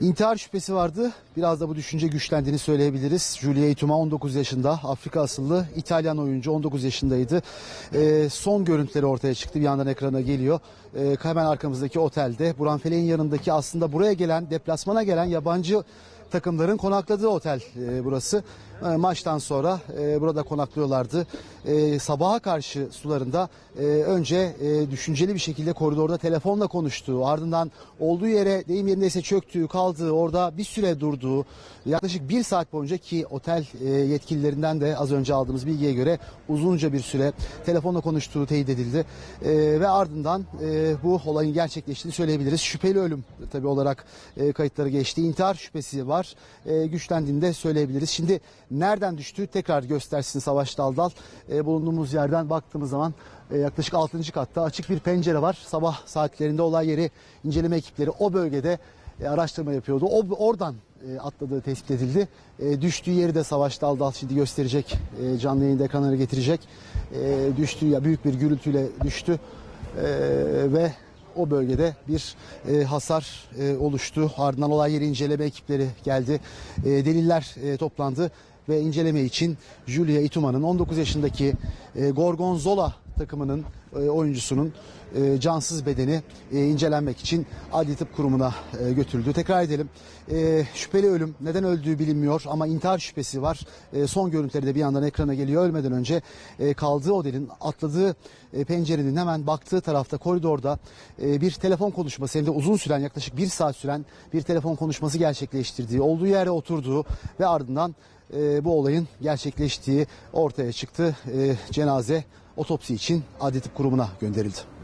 İntihar şüphesi vardı. Biraz da bu düşünce güçlendiğini söyleyebiliriz. Julia Ituma 19 yaşında. Afrika asıllı İtalyan oyuncu 19 yaşındaydı. Ee, son görüntüleri ortaya çıktı. Bir yandan ekrana geliyor. Ee, hemen arkamızdaki otelde. Buran Feleğin yanındaki aslında buraya gelen, deplasmana gelen yabancı takımların konakladığı otel e, burası. E, maçtan sonra e, burada konaklıyorlardı. E, sabaha karşı sularında e, önce e, düşünceli bir şekilde koridorda telefonla konuştuğu, ardından olduğu yere deyim yerindeyse çöktüğü, kaldığı, orada bir süre durduğu, yaklaşık bir saat boyunca ki otel e, yetkililerinden de az önce aldığımız bilgiye göre uzunca bir süre telefonla konuştuğu teyit edildi. E, ve ardından e, bu olayın gerçekleştiğini söyleyebiliriz. Şüpheli ölüm tabii olarak e, kayıtları geçti. İntihar şüphesi var. E, güçlendiğini de söyleyebiliriz. Şimdi nereden düştü tekrar göstersin Savaş Daldal. E, bulunduğumuz yerden baktığımız zaman e, yaklaşık 6. katta açık bir pencere var. Sabah saatlerinde olay yeri inceleme ekipleri o bölgede e, araştırma yapıyordu. O oradan e, atladığı tespit edildi. E, düştüğü yeri de Savaş Daldal şimdi gösterecek. E, canlı yayında ekranlara getirecek. E, düştüğü ya büyük bir gürültüyle düştü. E, ve o bölgede bir e, hasar e, oluştu. Ardından olay yeri inceleme ekipleri geldi. E, deliller e, toplandı ve inceleme için Julia Ituma'nın 19 yaşındaki e, Gorgonzola takımının e, oyuncusunun e, cansız bedeni e, incelenmek için Adli Tıp Kurumu'na götürüldü. Tekrar edelim. Şüpheli ölüm neden öldüğü bilinmiyor ama intihar şüphesi var. Son görüntüleri de bir yandan ekrana geliyor. Ölmeden önce kaldığı odelin atladığı pencerenin hemen baktığı tarafta koridorda bir telefon konuşması hem de uzun süren yaklaşık bir saat süren bir telefon konuşması gerçekleştirdiği, olduğu yere oturduğu ve ardından e, bu olayın gerçekleştiği ortaya çıktı. E, cenaze otopsi için Adli Tıp Kurumu'na gönderildi.